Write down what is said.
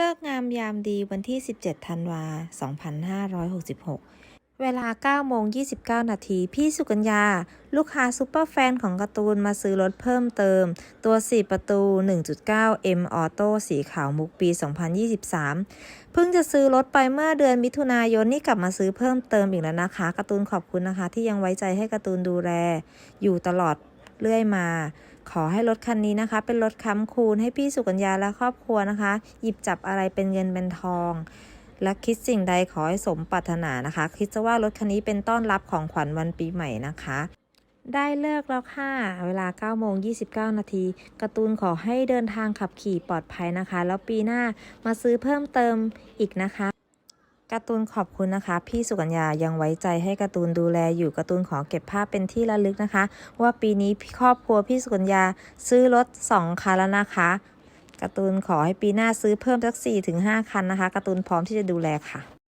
เลิกงามยามดีวันที่ 17 ธันวา 2566 เวลา9โมง29 นาที พี่สุกัญญา ลูกค้าซูเปอร์แฟนของการ์ตูนมาซื้อรถเพิ่มเติม ตัว 4 ประตู 1.9 M Auto สีขาวมุกปี 2023 เพิ่งจะซื้อรถไปเมื่อเดือนมิถุนายนนี่กลับมาซื้อเพิ่มเติมอีกแล้วนะคะการ์ตูนขอบคุณนะคะ ที่ยังไว้ใจให้การ์ตูนดูแล อยู่ตลอดเรื่อยมา ขอให้รถคันนี้นะคะ เป็นรถค้ำคูณให้พี่สุกัญญาและครอบครัวนะคะ หยิบจับอะไรเป็นเงินเป็นทอง และคิดสิ่งใดขอให้สมปรารถนานะคะ คิดซะว่ารถคันนี้เป็นต้อนรับของขวัญวันปีใหม่นะคะได้เลิกแล้วค่ะ เวลา9โมง29 นาทีการ์ตูนขอให้เดินทางขับขี่ปลอดภัยนะคะ แล้วปีหน้ามาซื้อเพิ่มเติมอีกนะคะ การ์ตูนขอบคุณนะคะ พี่สุกัญญายังไว้ใจให้การ์ตูนดูแลอยู่การ์ตูนขอเก็บภาพเป็นที่ระลึกนะคะ ว่าปีนี้ครอบครัวพี่สุกัญญาซื้อรถ 2คันแล้วนะคะการ์ตูนขอให้ปีหน้าซื้อเพิ่มสัก4-5คันนะคะการ์ตูนพร้อมที่จะดูแลค่ะ